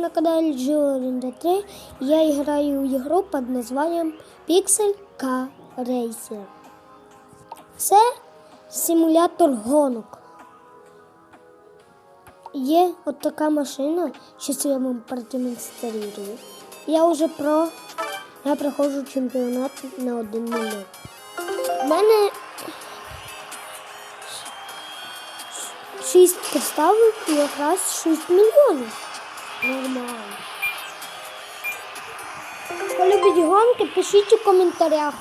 на канале Джоринда 3. Я играю в игру под названием Pixel Car Racer. Це симулятор гонок. Є от така машина, що я вам продемонструю. Я вже про. Я проходжу чемпіонат на один мільйон. У мене шість поставок і якраз 6 мільйонів. Нормально. Хто любить гонки, пишіть у коментарях.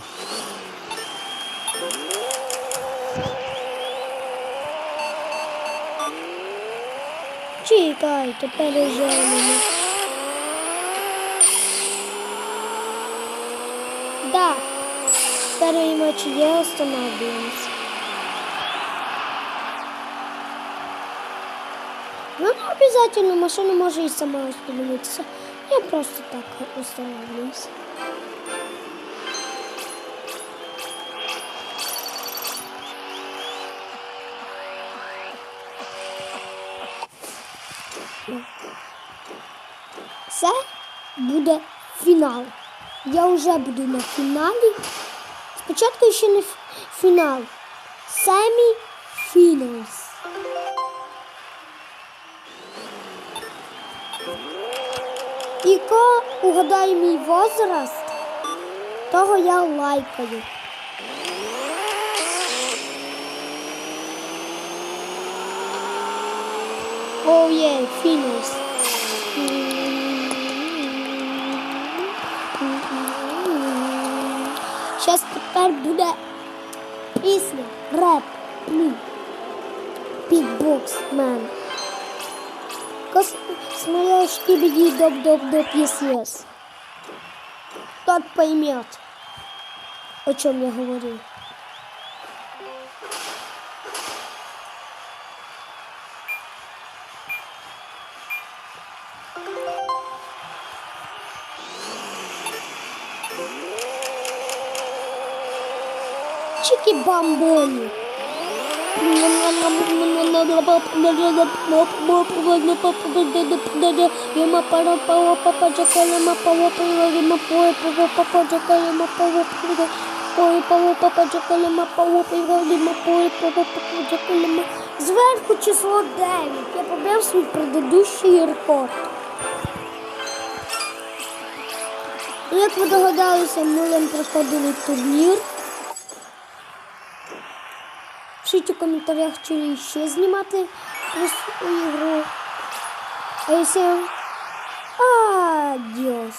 Чекайте, переженемо. Да, первый матч я останавливаемся. Ну, обязательно, машина может и сама остановиться. Я просто так останавливаюсь. Це буде фінал. Я вже буду на фіналі. Спочатку ще не фінал. Семі фіналс. І ко угадає мій возраст, того я лайкаю. О, є, фіналс. Зараз тепер буде пісня, реп, підбокс, мен. Kız Smoyaj gibi değil dop dop dop yes yes. Тот поймет, о чем я говорю. Чики-бамбони. Зверху число 9. Я побив свій предыдущий рекорд. Як ви догадалися, ми проходили турнір. Пишіть у коментарях, чи ще знімати игру. А якщо... Адіос.